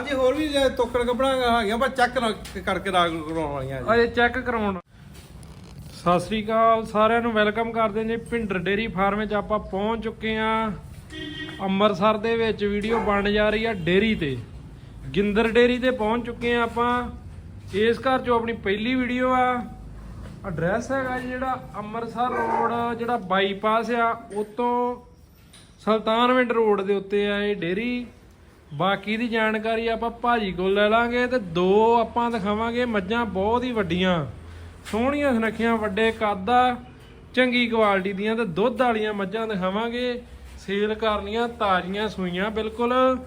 ਹਾਂਜੀ, ਹੋਰ ਵੀ ਜੇ ਤੋਕੜ ਕੱਪੜਾ ਹੈਗੀਆਂ ਪਰ ਚੈੱਕ ਕਰਕੇ ਰਾਗ ਕਰਾਉਣ ਵਾਲੀਆਂ ਜੀ। ਅਜੇ ਚੈੱਕ ਕਰਾਉਣ। ਸਤਿ ਸ੍ਰੀ ਅਕਾਲ, ਸਾਰਿਆਂ ਨੂੰ ਵੈਲਕਮ ਕਰਦੇ ਜੀ, ਭਿੰਡਰ ਡੇਰੀ ਫਾਰਮ ਵਿੱਚ ਆਪਾਂ ਪਹੁੰਚ ਚੁੱਕੇ ਆ ਅੰਮ੍ਰਿਤਸਰ ਦੇ ਵਿੱਚ ਵੀਡੀਓ ਬਣ ਜਾ ਰਹੀ ਆ ਡੇਰੀ ਤੇ। ਗਿੰਦਰ ਡੇਰੀ ਤੇ ਪਹੁੰਚ ਚੁੱਕੇ ਆ ਆਪਾਂ। ਇਸ ਘਰ ਚੋਂ ਆਪਣੀ ਪਹਿਲੀ ਵੀਡੀਓ ਆ। ਐਡਰੈਸ ਹੈਗਾ ਜੀ ਜਿਹੜਾ ਅੰਮ੍ਰਿਤਸਰ ਰੋਡ ਜਿਹੜਾ ਬਾਈਪਾਸ ਆ ਉਤੋਂ ਸੁਲਤਾਨਵਿੰਡ ਰੋਡ ਦੇ ਉੱਤੇ ਆ ਇਹ ਡੇਰੀ। ਬਾਕੀ ਦੀ ਜਾਣਕਾਰੀ ਆਪਾਂ ਭਾਜੀ ਕੋਲ ਲੈ ਲਾਂਗੇ ਤੇ ਦੋ ਆਪਾਂ ਦਿਖਾਵਾਂਗੇ, ਮੱਝਾਂ ਬਹੁਤ ਹੀ ਵੱਡੀਆਂ। ਸੋਹਣੀਆਂ ਸੁਨੱਖੀਆਂ, ਵੱਡੇ ਕੱਦ ਆ, ਚੰਗੀ ਕੁਆਲਿਟੀ ਦੀਆਂ ਤੇ ਦੁੱਧ ਵਾਲੀਆਂ ਮੱਝਾਂ ਦਿਖਾਵਾਂਗੇ। ਸੇਲ ਕਰਨੀਆਂ, ਤਾਜ਼ੀਆਂ ਸੂਈਆਂ, ਬਿਲਕੁਲ।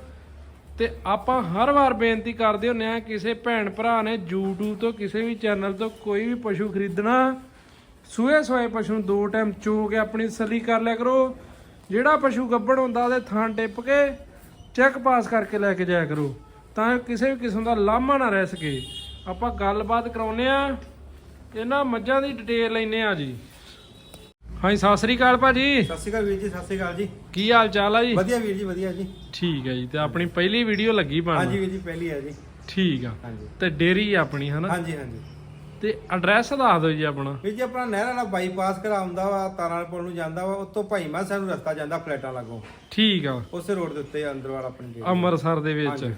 ਤੇ ਆਪਾਂ ਹਰ ਵਾਰ ਬੇਨਤੀ ਕਰਦੇ ਹੁੰਨੇ ਆ, ਕਿਸੇ ਭੈਣ ਭਰਾ ਨੇ YouTube ਤੋਂ, ਕਿਸੇ ਵੀ ਚੈਨਲ ਤੋਂ ਕੋਈ ਵੀ ਪਸ਼ੂ ਖਰੀਦਣਾ, ਸੂਏ ਸੋਏ ਪਸ਼ੂ ਨੂੰ ਦੋ ਟਾਈਮ ਚੋ ਕੇ ਆਪਣੀ ਤਸੱਲੀ ਕਰ ਲਿਆ ਕਰੋ। ਜਿਹੜਾ ਪਸ਼ੂ ਗੱਬੜ ਹੁੰਦਾ ਉਹਦੇ ਥਾਂ ਟਿੱਪ ਕੇ ਚੈੱਕ ਪਾਸ ਕਰਕੇ ਲੈ ਕੇ ਜਾਇਆ ਕਰੋ। ਤਾਂ ਕਿਸੇ ਵੀ ਕਿਸਮ ਦਾ ਲਾਮਾ ਨਾ ਰਹਿ ਸਕੇ। ਆਪਾਂ ਗੱਲਬਾਤ ਕਰਾਉਨੇ ਆ ਇਹਨਾਂ ਮੱਝਾਂ ਦੀ ਡਿਟੇਲ ਲੈਨੇ ਆ ਜੀ। ਹਾਂਜੀ ਸਤਿ ਸ੍ਰੀ ਅਕਾਲ ਭਾਜੀ। ਸਤਿ ਸ਼੍ਰੀ ਅਕਾਲ ਵੀਰ ਜੀ ਸਤਿ ਸ਼੍ਰੀ ਅਕਾਲ ਜੀ। ਕੀ ਹਾਲ ਚਾਲ ਆ ਜੀ? ਵਧੀਆ ਵੀਰ ਜੀ ਵਧੀਆ ਜੀ। ਠੀਕ ਹੈ ਜੀ ਤੇ ਆਪਣੀ ਪਹਿਲੀ ਵੀਡੀਓ ਲੱਗੀ ਬਣ ਹਾਂਜੀ ਵੀਰ ਜੀ ਪਹਿਲੀ ਹੈ ਜੀ। ਠੀਕ ਆ। ਹਾਂਜੀ। ਤੇ ਡੇਰੀ ਆ ਆਪਣੀ ਹਨਾ? ਹਾਂਜੀ ਹਾਂਜੀ। ਤੇ ਐਡਰੈਸ ਦੱਸ ਦਿਓ ਜੀ ਆਪਣਾ। ਵੀਰ ਜੀ ਆਪਣਾ ਨਹਿਰ ਵਾਲਾ ਬਾਈਪਾਸ ਕਰਾਉਂਦਾ ਵਾ ਤਾਰਾਂਪੁਰ ਨੂੰ ਜਾਂਦਾ ਵਾ ਉੱਥੋਂ ਭਾਈਮਾ ਸਾਹਿਬ ਨੂੰ ਰਸਤਾ ਜਾਂਦਾ ਫਲੈਟਾਂ ਲੱਗੋਂ। ਠੀਕ ਆ। ਉਸੇ ਰੋਡ ਦੇ ਉੱਤੇ ਅੰਦਰ ਵਾਲਾ ਆਪਣੀ ਡੇਰੀ। ਅੰਮ੍ਰਿਤਸਰ ਦੇ ਵਿੱਚ।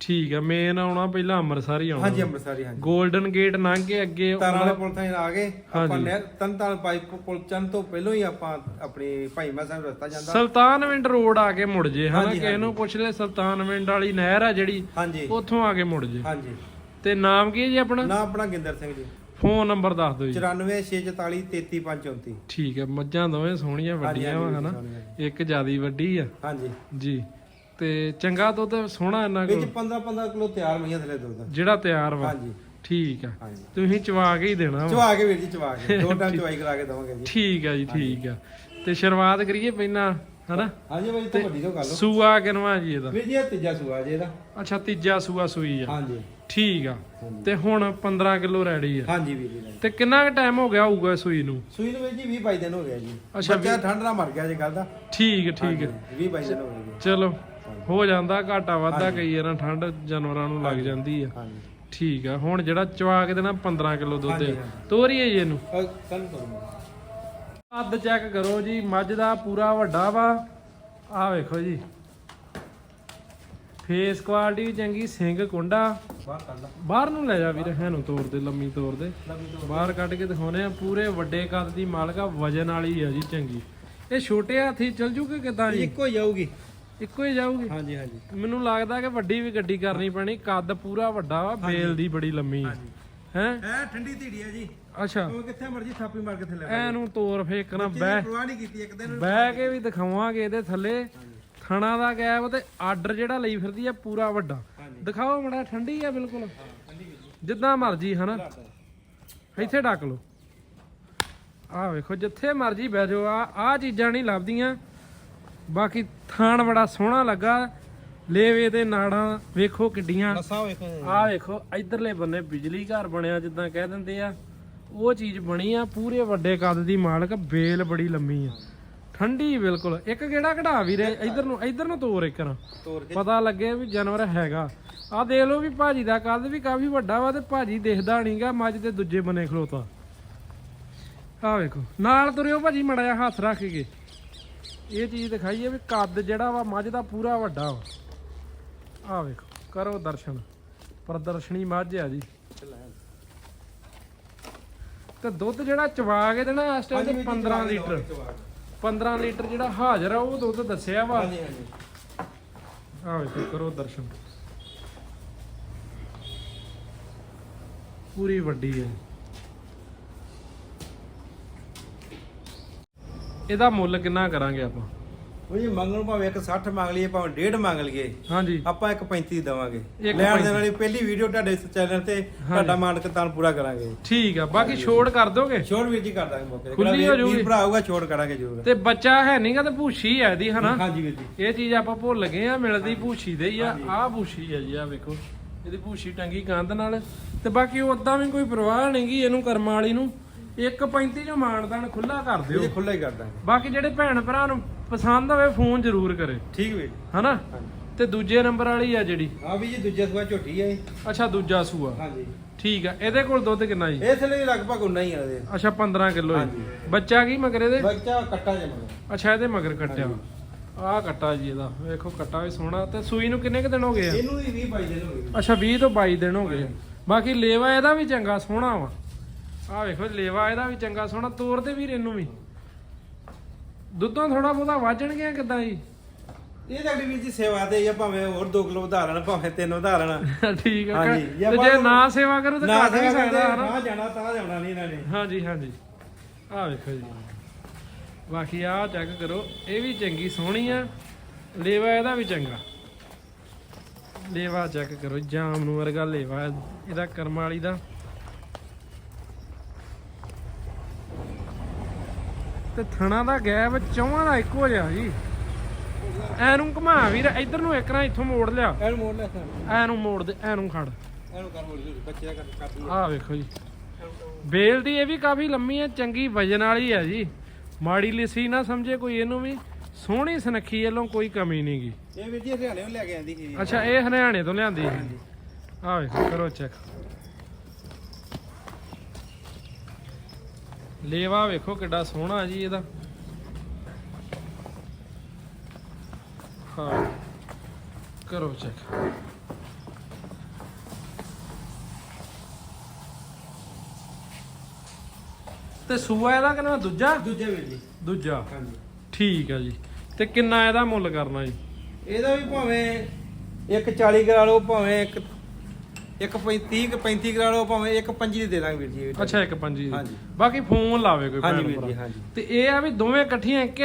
ਠੀਕ ਆ ਮੇਨ ਆਉਣਾ ਪਹਿਲਾਂ ਅੰਮ੍ਰਿਤਸਰ ਹੀ ਆਉਣਾ। ਹਾਂਜੀ ਅੰਮ੍ਰਿਤਸਰੀ ਹਾਂਜੀ। 골ਡਨ ਗੇਟ ਲੰਘ ਕੇ ਅੱਗੇ ਤਾਰਾਂ ਵਾਲੇ ਪੁਲ ਥਾਂ ਆ ਗਏ ਆਪਾਂ। ਨਹਿਰ ਤਨਤਾਲ ਪਾਈਪ ਪੁਲ ਚੰਨ ਤੋਂ ਪਹਿਲਾਂ ਹੀ ਆਪਾਂ ਆਪਣੀ ਭਾਈਮਾ ਸਾਹਿਬ ਰਸਤਾ ਜਾਂਦਾ। ਸੁਲਤਾਨਵਿੰਡ ਰੋਡ ਆ ਕੇ ਮੁੜ ਜੇ ਹਨਾ ਹਾਂਜੀ, ਕਿਸੇ ਨੂੰ ਪੁੱਛ ਲੈ ਸੁਲਤਾਨਵਿੰਡ ਵਾਲੀ ਨਹਿਰ ਆ ਜਿਹੜੀ ਹਾਂਜੀ। ਉੱਥੋਂ ਆ ਕੇ ਮੁੜ ਜੇ। ਹਾਂਜੀ। ਤੇ ਨਾਮ ਕੀ ਹੈ ਜੀ ਆਪਣਾ? ਨਾ ਆਪਣਾ ਗਿੰਦਰ ਸਿੰਘ ਜੀ। ਫੋਨ ਨੰਬਰ ਦੱਸ ਦਿਓ ਜੀ। 94644 33534 ਠੀਕ ਹੈ ਮੱਝਾਂ ਦੋਵੇਂ ਸੋਹਣੀਆਂ ਵੱਡੀਆਂ ਵਾ ਹਨਾ। ਇੱਕ ਜਿਆਦੀ ਵੱਡੀ ਆ। ਹਾਂਜੀ। ਜੀ। ਤੇ ਚੰਗਾ ਦੁੱਧ ਸੋਹਣਾ ਇਹਨਾਂ ਵਿੱਚ ਕੋਲ 15 15 ਕਿਲੋ ਤਿਆਰ ਮਈਆਂ ਥਲੇ ਦੁੱਧ। ਜਿਹੜਾ ਤਿਆਰ ਵਾ? ਹਾਂਜੀ। ਠੀਕ ਆ। ਤੁਸੀਂ ਚਵਾ ਕੇ ਹੀ ਦੇਣਾ ਵਾ। ਚਵਾ ਕੇ ਵੀਰ ਜੀ ਚਵਾ ਕੇ। ਦੋ ਟਾਈਮ ਚਵਾਈ ਕਰਾ ਕੇ ਦਵਾਂਗੇ ਜੀ। ਠੀਕ ਆ ਜੀ ਠੀਕ ਆ। ਤੇ ਸ਼ੁਰੂਆਤ ਕਰੀਏ ਪਹਿਲਾਂ ਹਨਾ? ਹਾਂਜੀ ਬਾਈ ਤੋਂ ਵੱਡੀ ਤੋਂ ਲਓ। ਸੂਆ ਕਿਨਵਾ ਜੀ ਇਹਦਾ? ਵੀਰ ਜੀ ਇਹ ਤੀਜਾ ਸੂਆ ਜੀ ਇਹਦਾ। ਅੱਛਾ ਤੀਜਾ ਸੂਆ ਸੂਈ ਆ। ਹਾਂਜੀ। ਠੀਕ ਆ। ਤੇ ਹੁਣ 15 ਕਿਲੋ ਰੈਡੀ ਆ। ਹਾਂਜੀ ਵੀਰ ਜੀ ਤੇ ਕਿੰਨਾ ਕੁ ਟਾਈਮ ਹੋ ਗਿਆ ਹੋਊਗਾ ਸੂਈ ਨੂੰ? ਸੂਈ ਨੂੰ ਵੀਰ ਜੀ 20 22 ਦਿਨ ਹੋ ਗਿਆ ਜੀ। ਅੱਛਾ, ਬੱਚਾ ਠੰਡ ਨਾਲ ਮਰ ਗਿਆ ਜੀ ਕੱਲ ਦਾ। ਠੀਕ ਆ, ਠੀਕ ਆ। 20 22 ਦਿਨ ਹੋ ਗਏ ਜੀ। ਚਲੋ ਹੋ ਜਾਂਦਾ ਘਾਟਾ ਵਾਧਾ ਕਈ ਵਾਰਾਂ ਠੰਡ ਜਾਨਵਰਾਂ ਨੂੰ ਲੱਗ ਜਾਂਦੀ ਆ। ਹਾਂਜੀ। ਠੀਕ ਆ ਹੁਣ ਜਿਹੜਾ ਚਵਾ ਕੇ ਦੇਣਾ 15 ਕਿਲੋ ਦੁੱਧ। ਹਾਂਜੀ, ਆ ਹਾਂਜੀ। ਤੋਰੀਏ ਜੀ ਇਹਨੂੰ। ਕੱਲ ਕਰੂੰਗਾ ਕੱਦ ਚੈੱਕ ਕਰੋ ਜੀ ਮੱਝ ਦਾ ਪੂਰਾ ਵੱਡਾ ਵਾ। ਆਹ ਵੇਖੋ ਜੀ। ਫੇਸ ਕੁਆਲਿਟੀ ਵੀ ਚੰਗੀ ਸਿੰਘ ਕੁੰਡਾ। ਬਾਹਰ ਕਰ ਲਾ। ਬਾਹਰ ਨੂੰ ਲੈ ਜਾ ਵੀਰ ਹੈਨੂੰ ਤੋੜ ਦੇ ਲੰਮੀ ਤੋੜ ਦੇ। ਬਾਹਰ ਕੱਢ ਕੇ ਦਿਖਾਉਨੇ ਆ ਪੂਰੇ ਵੱਡੇ ਕੱਦ ਦੀ ਮਾਲਕ ਆ ਵਜਨ ਵਾਲੀ ਆ ਜੀ ਚੰਗੀ। ਇਹ ਛੋਟੇ ਹਾਥੀ ਚਲ ਜੂਗੇ ਕਿਦਾਂ ਜੀ? ਇੱਕੋ ਹੀ ਜਾਊਗੀ। ਇੱਕੋ ਹੀ ਜਾਊਗੀ? ਹਾਂਜੀ ਹਾਂਜੀ। ਮੈਨੂੰ ਲੱਗਦਾ ਕਿ ਵੱਡੀ ਵੀ ਗੱਡੀ ਕਰਨੀ ਪੈਣੀ ਕੱਦ ਪੂਰਾ ਵੱਡਾ ਵਾ ਬੇਲ ਦੀ ਬੜੀ ਲੰਮੀ ਆ। ਹੈ? ਐ ਠੰਡੀ ਧੀੜੀ ਹੈ ਜੀ। ਅੱਛਾ। ਉਹ ਕਿੱਥੇ ਮਰਜ਼ੀ ਥਾਪੀ ਮਾਰ ਕੇ ਥੱਲੇ ਐਨੂੰ ਤੋਰ ਫੇਕਣਾ ਬਹਿ ਬਹਿ। ਪ੍ਰਵਾਹ ਨਹੀਂ ਕੀਤੀ ਇੱਕ ਦਿਨ ਬਹਿ ਕੇ ਵੀ ਦਿਖਾਵਾਂਗੇ ਇਹਦੇ ਥੱਲੇ। ਥਣਾ ਦਾ ਗੈਪ ਤੇ ਆਰਡਰ ਜਿਹੜਾ ਲਈ ਫਿਰਦੀ ਆ ਪੂਰਾ ਵੱਡਾ। ਦਿਖਾਓ ਮੜਾ ਠੰਡੀ ਆ ਬਿਲਕੁਲ। ਜਿੱਦਾਂ ਮਰਜ਼ੀ ਹਨਾ? ਇੱਥੇ ਡੱਕ ਲਓ। ਆਹ ਵੇਖੋ ਜਿੱਥੇ ਮਰਜ਼ੀ ਬਹਿ ਜਾਓ। ਆ ਆ ਚੀਜ਼ਾਂ ਨਹੀਂ ਲੱਭਦੀਆਂ। ਬਾਕੀ ਥਾਣ ਬੜਾ ਸੋਹਣਾ ਲੱਗਾ। ਲੇਵੇ ਤੇ ਨਾੜਾਂ ਵੇਖੋ ਕਿੱਡੀਆਂ। ਆਹ ਵੇਖੋ ਇਧਰਲੇ ਬੰਨੇ ਬਿਜਲੀ ਘਰ ਬਣਿਆ ਜਿੱਦਾਂ ਕਹਿ ਦਿੰਦੇ ਆ। ਉਹ ਚੀਜ਼ ਬਣੀ ਆ ਪੂਰੇ ਵੱਡੇ ਕੱਦ ਦੀ ਮਾਲਕ ਬੇਲ ਬੜੀ ਲੰਮੀ ਆ। ਠੰਡੀ ਬਿਲਕੁਲ। ਇੱਕ ਕਿਹੜਾ ਕਢਾ ਵੀਰੇ ਇਧਰ ਨੂੰ ਇਧਰ ਨੂੰ ਤੋਰ ਇੱਕ ਨਾ। ਤੋਰ ਕੇ ਪਤਾ ਲੱਗੇ ਵੀ ਜਾਨਵਰ ਹੈਗਾ। ਆ ਦੇਖ ਲਓ ਵੀ ਭਾਜੀ ਦਾ ਕੱਦ ਵੀ ਕਾਫੀ ਵੱਡਾ ਵਾ ਤੇ ਭਾਜੀ ਦਿਖਦਾ ਨਹੀਂਗਾ ਮੱਝ ਦੇ ਦੂਜੇ ਬੰਨੇ ਖਲੋਤਾ। ਆਹ ਵੇਖੋ ਨਾਲ ਤੁਰਿਓ ਭਾਜੀ ਮੜਾ ਹੱਥ ਰੱਖ ਕੇ। ਇਹ ਚੀਜ਼ ਦਿਖਾਈਏ ਵੀ ਕੱਦ ਜਿਹੜਾ ਵਾ ਮੱਝ ਦਾ ਪੂਰਾ ਵੱਡਾ ਵਾ। ਆਹ ਵੇਖੋ ਕਰੋ ਦਰਸ਼ਨ। ਪ੍ਰਦਰਸ਼ਨੀ ਮੱਝ ਆ ਜੀ। ਤੇ ਦੁੱਧ ਜਿਹੜਾ ਚਵਾ ਕੇ ਦੇਣਾ ਇਸ ਟਾਈਮ ਤੇ 15 ਲੀਟਰ। 15 ਲੀਟਰ ਜਿਹੜਾ ਹਾਜ਼ਰ ਆ ਉਹ ਦੁੱਧ ਦੱਸਿਆ ਵਾ। ਹਾਂਜੀ ਹਾਂਜੀ। ਆਹ ਵੇਖੋ ਕਰੋ ਦਰਸ਼ਨ। ਪੂਰੀ ਵੱਡੀ ਹੈ। ਇਹਦਾ ਮੁੱਲ ਕਿੰਨਾ ਕਰਾਂਗੇ ਆਪਾਂ? ਉਹ ਜੀ ਮੰਗਣ ਨੂੰ ਭਾਵੇਂ ਇੱਕ 60 ਮੰਗ ਲਈਏ ਭਾਵੇਂ 1.5 ਮੰਗ ਲਈਏ। ਹਾਂਜੀ। ਆਪਾਂ ਇੱਕ 35 ਦਵਾਂਗੇ। ਲੈਣ 35 ਦੇਣ ਵਾਲੀ ਪਹਿਲੀ ਵੀਡੀਓ ਤੁਹਾਡੇ ਚੈਨਲ ਤੇ ਤੁਹਾਡਾ ਮਾਨਕ ਤਾਂ ਪੂਰਾ ਕਰਾਂਗੇ। ਠੀਕ ਆ ਬਾਕੀ ਛੋੜ ਕਰ ਦੋਗੇ? ਛੋੜ ਵੀਰ ਜੀ ਕਰ ਦਾਂਗੇ ਮੌਕੇ ਤੇ। ਖੁੱਲੀ ਹੋ ਭਰਾ ਆਊਗਾ ਛੋੜ ਕਰਾਂਗੇ ਜ਼ਰੂਰ। ਤੇ ਬੱਚਾ ਹੈ ਨਹੀਂਗਾ ਤੇ ਭੂਸ਼ੀ ਹੈ ਇਹਦੀ ਹਨਾ? ਹਾਂਜੀ ਵੀਰ ਜੀ। ਇਹ ਚੀਜ਼ ਆਪਾਂ ਭੁੱਲ ਗਏ ਆ ਮਿਲਦੀ ਭੂਸ਼ੀ ਦੇ ਹੀ ਆ। ਆਹ ਭੂਸ਼ੀ ਆ ਜੀ ਆ ਵੇਖੋ। ਇਹਦੀ ਭੂਸ਼ੀ ਟੰਗੀ ਕੰਧ ਨਾਲ। ਤੇ ਬਾਕੀ ਉਦਾਂ ਵੀ ਕੋਈ ਪਰਵਾਹ ਨਹੀਂਗੀ ਇਹਨੂੰ ਕਰਮਾਂ ਵਾਲੀ ਨੂੰ। 1.35 ਜੋ ਮਾਨਦਾਨ ਖੁੱਲਾ ਕਰ ਦਿਓ। ਇਹ ਖੁੱਲਾ ਹੀ ਕਰ ਦਾਂਗੇ। ਬਾਕੀ ਜਿਹੜੇ ਭੈਣ ਭਰਾ ਨੂੰ ਪਸੰਦ ਹੋਵੇ ਫੋਨ ਜ਼ਰੂਰ ਕਰੇ। ਠੀਕ ਵੀਰ ਹਨਾ? ਤੇ ਦੂਜੇ ਨੰਬਰ ਵਾਲੀ ਆ ਜਿਹੜੀ? ਆ ਵੀ ਜੀ ਦੂਜਾ ਸੂਆ ਝੋਟੀ ਹੈ ਅੱਛਾ ਦੂਜਾ ਸੂਆ। ਹਾਂਜੀ। ਠੀਕ ਆ। ਇਹਦੇ ਕੋਲ ਦੁੱਧ ਕਿੰਨਾ ਜੀ? ਇਸ ਲਈ ਲਗਭਗ ਉਨਾ ਹੀ ਆ ਇਹਦੇ। ਅੱਛਾ 15 ਕਿਲੋ ਹਾਂਜੀ। ਜੀ ਬੱਚਾ ਕੀ ਮਗਰ ਇਹਦੇ? ਬੱਚਾ ਕੱਟਾ ਜੇ ਮਗਰ। ਅੱਛਾ ਇਹਦੇ ਮਗਰ ਕੱਟਿਆ। ਆਹ ਕੱਟਾ ਜੀ ਇਹਦਾ। ਵੇਖੋ ਕੱਟਾ ਵੀ ਸੋਹਣਾ। ਤੇ ਸੂਈ ਨੂੰ ਕਿੰਨੇ ਕੁ ਦਿਨ ਹੋ ਗਏ ਆ? ਇਹਨੂੰ ਵੀ 20 22 ਦਿਨ ਹੋ ਗਏ। ਅੱਛਾ 20 ਤੋਂ 22 ਦਿਨ ਹੋ ਗਏ। ਬਾਕੀ ਲੇਵਾ ਇਹਦਾ ਵੀ ਚੰਗਾ ਸੋਹਣਾ ਵਾ। ਆਹ ਵੇਖੋ ਲੇਵਾ ਇਹਦਾ ਵੀ ਚੰਗਾ ਸੋਹਣਾ ਤੋਰ ਦੇ ਵੀਰ ਇਹਨੂੰ ਵੀ। ਦੁੱਧੋਂ ਥੋੜਾ ਬਹੁਤਾ ਵਾਜਣਗੇ ਕਿਦਾਂ ਜੀ? ਇਹ ਤਾਂ ਅਗਲੀ ਵੀਰ ਜੀ ਸੇਵਾ ਦੇ ਆ ਭਾਵੇਂ ਹੋਰ 2 ਕਿਲੋ ਵਧਾ ਲੈਣ ਭਾਵੇਂ 3 ਵਧਾ ਲੈਣ ਠੀਕ ਆ ਹਾਂਜੀ, ਤੇ ਜੇ ਜੇ ਆਪਾਂ- ਨਾ ਸੇਵਾ ਕਰੂ ਤਾਂ ਨਾ ਘੱਟ ਵੀ ਸਕਦਾ ਨਾ। ਜਾਣਾ ਤਾਂ ਜਾਣਾ ਨਹੀਂ ਇਹਨਾਂ ਨੇ। ਹਾਂਜੀ ਹਾਂਜੀ। ਆਹ ਵੇਖੋ ਜੀ। ਬਾਕੀ ਆਹ ਚੈੱਕ ਕਰੋ ਇਹ ਵੀ ਚੰਗੀ ਸੋਹਣੀ ਆ। ਲੇਵਾ ਇਹਦਾ ਵੀ ਚੰਗਾ। ਲੇਵਾ ਚੈੱਕ ਕਰੋ ਜਾਮ ਨੂੰ ਵਰਗਾ ਲੇਵਾ ਇਹਦਾ ਕਰਮ ਵਾਲੀ ਦਾ। ਤੇ ਥਣਾ ਦਾ ਗੈਪ ਚੌਵਾਂ ਦਾ ਇੱਕੋ ਜਿਹਾ ਜੀ ਐਨੂੰ ਘੁਮਾ ਵੀਰ ਇੱਧਰ ਨੂੰ ਇੱਕ ਨਾ ਇੱਥੋਂ ਮੋੜ ਲਿਆ। ਇਹਨੂੰ ਮੋੜ ਲੈ ਇਹਨੂੰ ਐਨੂੰ ਮੋੜ ਦੇ ਐਨੂੰ ਖੜ। ਕਰ ਮੋੜ ਦੇ ਬੱਚੇ ਦਾ ਕਰ ਕਰਦੀ ਆਹ ਵੇਖੋ ਜੀ। ਬੇਲ ਦੀ ਇਹ ਵੀ ਕਾਫੀ ਲੰਮੀ ਹੈ ਚੰਗੀ ਵਜਨ ਵਾਲੀ ਹੈ ਜੀ। ਮਾੜੀ ਲਿਸੀ ਨਾ ਸਮਝੇ ਕੋਈ ਇਹਨੂੰ ਵੀ। ਸੋਹਣੀ ਸੁਨੱਖੀ ਵੱਲੋਂ ਕੋਈ ਕਮੀ ਨਹੀਂ ਗੀ। ਇਹ ਵੀਰ ਜੀ ਹਰਿਆਣੇ ਲੈ ਕੇ ਆਂਦੀ ਸੀ। ਅੱਛਾ ਇਹ ਹਰਿਆਣੇ ਤੋਂ ਲਿਆਂਦੀ ਸੀ। ਆਹ ਵੇਖੋ ਕਰੋ ਚੈੱਕ ਲੇਵਾ ਵੇਖੋ ਕਿੱਡਾ ਸੋਹਣਾ ਜੀ ਇਹਦਾ। ਹਾਂ ਕਰੋ ਚੈੱਕ ਤੇ ਸੂਆ ਇਹਦਾ ਕਿੰਨਾ ਦੂਜਾ? ਦੂਜੇ ਵੀਰ ਜੀ। ਦੂਜਾ। ਹਾਂਜੀ। ਠੀਕ ਆ ਜੀ। ਤੇ ਕਿੰਨਾ ਇਹਦਾ ਮੁੱਲ ਕਰਨਾ ਜੀ? ਇਹਦਾ ਵੀ ਭਾਵੇਂ ਇੱਕ 40 ਕਰਾ ਲਓ ਭਾਵੇਂ ਇੱਕ ਇੱਕ 35 ਇੱਕ 35 ਕਰਾ ਲਓ ਭਾਵੇਂ ਇੱਕ 25 ਦੀ ਦੇ ਦਾਂਗੇ ਵੀਰ ਜੀ। ਅੱਛਾ ਇੱਕ ਪੰਜੀ ਹਾਂਜੀ। ਬਾਕੀ ਫੋਨ ਲਾਵੇ ਕੋਈ ਹਾਂਜੀ ਭੈਣ ਵੀਰ ਭਰਾ। ਜੀ ਹਾਂਜੀ। ਤੇ ਇਹ ਆ ਵੀ ਦੋਵੇਂ ਇਕੱਠੀਆਂ ਕਿ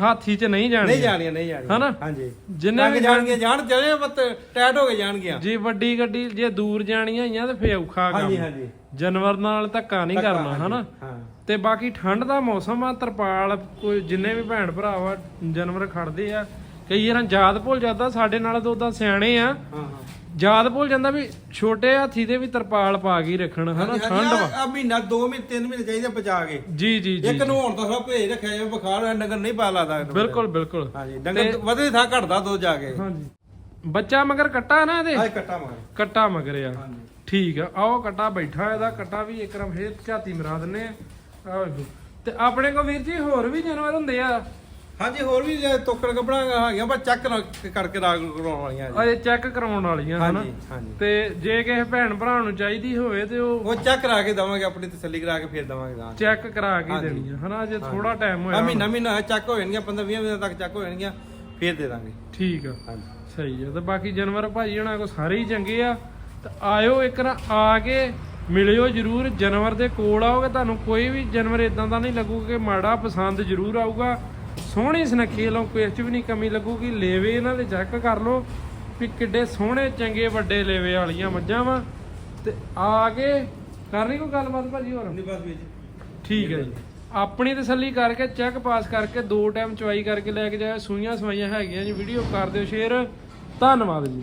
ਹਾਥੀ 'ਚ ਨਹੀਂ ਜਾਣੀਆਂ। ਨਹੀਂ ਜਾਣੀਆਂ ਨਹੀਂ ਜਾਣੀਆਂ। ਹਨਾ? ਹਾਂਜੀ। ਜਿੰਨੇ ਜਿੰਨੇ ਵੀ ਜਾਣਗੇ ਜਾਣ ਚਲੇ ਬੱਤ ਟੈਟ ਹੋ ਕੇ ਜਾਣਗੀਆਂ। ਜੇ ਵੱਡੀ ਗੱਡੀ ਜੇ ਦੂਰ ਜਾਣੀਆਂ ਹੋਈਆਂ ਤੇ ਫੇ ਔਖਾ ਹਾਂਜੀ ਕੰਮ। ਹਾਂਜੀ ਜਾਨਵਰ ਨਾਲ ਧੱਕਾ ਨਹੀਂ ਧੱਕਾ, ਕਰਨਾ ਹਾਂਜੀ, ਹਨਾ ਹਾਂ। ਤੇ ਬਾਕੀ ਠੰਡ ਦਾ ਮੌਸਮ ਆ ਤਰਪਾਲ ਕੋਈ ਜਿੰਨੇ ਵੀ ਭੈਣ ਭਰਾ ਵਾ ਜਾਨਵਰ ਖੜਦੇ ਆ। ਕਈ ਵਾਰਾਂ ਯਾਦ ਭੁੱਲ ਜਾਂਦਾ ਸਾਡੇ ਨਾਲ ਤਾਂ ਉਦਾਂ ਸਿਆਣੇ ਆ। ਹਾਂ ਹਾਂ। ਯਾਦ ਭੁੱਲ ਜਾਂਦਾ ਵੀ ਛੋਟੇ ਹਾਥੀ ਦੇ ਵੀ ਤਰਪਾਲ ਪਾ ਕੇ ਹੀ ਰੱਖਣ ਹਨਾ? ਠੰਡ ਵਾ। ਆ ਮਹੀਨਾ 2 ਮਹੀਨੇ 3 ਮਹੀਨੇ ਚਾਹੀਦੇ ਬਚਾ ਕੇ। ਜੀ ਜੀ ਜੀ ਇੱਕ ਨੂੰ ਹੁਣ ਤਾਂ ਸਭ ਭੇਜ ਰੱਖਿਆ ਜਾਵੇ ਬੁਖਾਰ ਡੰਗਰ ਨਹੀਂ ਪਾ ਲਾਦਾ। ਬਿਲਕੁਲ ਬਿਲਕੁਲ। ਹਾਂਜੀ ਡੰਗਰ ਵਧੇ ਥਾਂ ਘਟਦਾ ਦੋ ਜਾ ਕੇ। ਹਾਂਜੀ। ਬੱਚਾ ਮਗਰ ਕੱਟਾ ਨਾ ਇਹਦੇ? ਆਹ ਕੱਟਾ ਮਾਰ ਕੱਟਾ ਮਗਰ ਆ। ਹਾਂਜੀ। ਠੀਕ ਆ ਆਓ ਕੱਟਾ ਬੈਠਾ ਇਹਦਾ ਕੱਟਾ ਵੀ ਇੱਕ ਫੇਰ ਝਾਤੀ ਮਰਾ ਦਿੰਨੇ ਆ। ਆਹ ਵੇਖੋ। ਤੇ ਆਪਣੇ ਕੋ ਵੀਰ ਜੀ ਹੋਰ ਵੀ ਜਾਨਵਰ ਹੁੰਦੇ ਆ? ਹਾਂਜੀ ਹੋਰ ਵੀ ਜੇ ਤੋਕੜ ਕਪੜਾ ਹੈਗੀਆਂ ਪਰ ਚੈੱਕ ਕਰਕੇ ਰਾਗ ਕਰਾਉਣ ਵਾਲੀਆਂ ਜੀ। ਅਜੇ ਚੈੱਕ ਕਰਾਉਣ ਵਾਲੀਆਂ ਹਨਾ? ਹਾਂਜੀ ਹਾਂਜੀ। ਤੇ ਜੇ ਕਿਸੇ ਭੈਣ ਭਰਾ ਨੂੰ ਚਾਹੀਦੀ ਹੋਵੇ ਤੇ ਉਹ ਉਹ ਚੈੱਕ ਕਰਾ ਕੇ ਦਵਾਂਗੇ ਆਪਣੀ ਤਸੱਲੀ ਕਰਾ ਕੇ ਫਿਰ ਦਵਾਂਗੇ ਗਾਂ ਚੈੱਕ ਕਰਾ ਕੇ ਹਾਂਜੀ। ਦੇਣੀ ਆ ਹਨਾ? ਜੇ ਥੋੜਾ ਟਾਈਮ ਆ ਹੋਇਆ ਮਹੀਨਾ ਮਹੀਨਾ ਚੈੱਕ ਹੋ ਜਾਣਗੀਆਂ 15 20 ਦਿਨ ਤੱਕ ਚੈੱਕ ਹੋ ਜਾਣਗੀਆਂ ਫਿਰ ਦੇ ਦਾਂਗੇ। ਠੀਕ ਆ। ਹਾਂਜੀ। ਸਹੀ ਆ। ਤੇ ਬਾਕੀ ਜਾਨਵਰ ਭਾਜੀ ਹੁਣਾਂ ਕੋ ਸਾਰੇ ਹੀ ਚੰਗੇ ਆ। ਤੇ ਆਇਓ ਇੱਕ ਨਾ ਆ ਕੇ ਮਿਲਿਓ ਜਰੂਰ ਜਾਨਵਰ ਦੇ ਕੋਲ ਆਓਗੇ ਤੁਹਾਨੂੰ ਕੋਈ ਵੀ ਜਾਨਵਰ ਇਦਾਂ ਦਾ ਨਹੀਂ ਲੱਗੂਗਾ ਕਿ ਮਾੜਾ ਪਸੰਦ ਜਰੂਰ ਆਊਗਾ। ਸੋਹਣੀ ਸੁਨੱਖੀ ਵੱਲੋਂ 'ਚ ਵੀ ਨਹੀਂ ਕਮੀ ਲੱਗੂਗੀ। ਲੇਵੇ ਇਹਨਾਂ ਦੇ ਚੈੱਕ ਕਰ ਲਓ ਵੀ ਕਿੱਡੇ ਸੋਹਣੇ ਚੰਗੇ ਵੱਡੇ ਲੇਵੇ ਵਾਲੀਆਂ ਮੱਝਾਂ ਵਾ। ਤੇ ਆ ਕੇ ਕਰਨੀ ਕੋਈ ਗੱਲਬਾਤ ਭਾਜੀ ਹੋਰ? ਨਹੀਂ ਬਸ ਵੀਰ ਠੀਕ ਹੈ ਜੀ। ਆਪਣੀ ਤਸੱਲੀ ਕਰਕੇ ਚੈੱਕ ਪਾਸ ਕਰਕੇ ਦੋ ਟਾਈਮ ਚੁਆਈ ਕਰਕੇ ਲੈ ਕੇ ਜਾਓ ਸੂਈਆਂ ਸਵਾਈਆਂ ਹੈਗੀਆਂ ਜੀ। ਵੀਡੀਓ ਕਰ ਦਿਓ ਸ਼ੇਅਰ। ਧੰਨਵਾਦ ਜੀ।